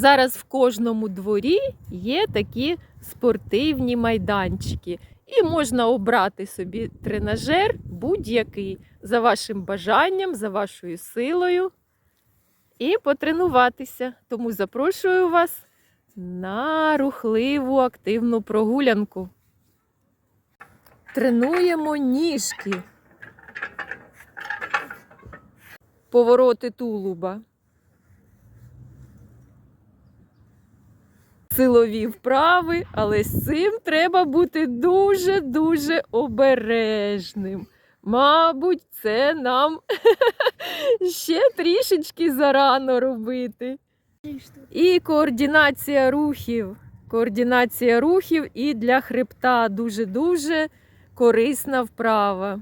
Зараз в кожному дворі є такі спортивні майданчики, і можна обрати собі тренажер будь-який за вашим бажанням, за вашою силою і потренуватися. Тому запрошую вас на рухливу активну прогулянку. Тренуємо ніжки. Повороти тулуба. Силові вправи, але з цим треба бути дуже-дуже обережним. Мабуть, це нам ще трішечки зарано робити. І координація рухів. Координація рухів і для хребта дуже-дуже корисна вправа.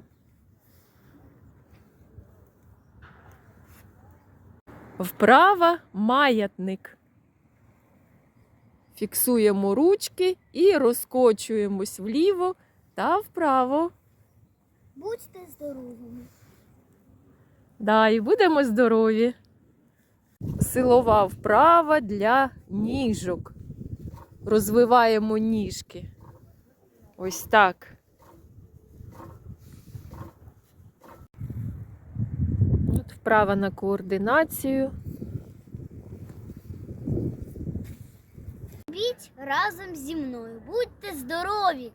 Вправа маятник. Фіксуємо ручки і розкочуємось вліво та вправо. Будьте здоровими. Да, і будемо здорові. Силова вправа для ніжок. Розвиваємо ніжки. Ось так. От вправа на координацію. Разом зі мною. Будьте здорові!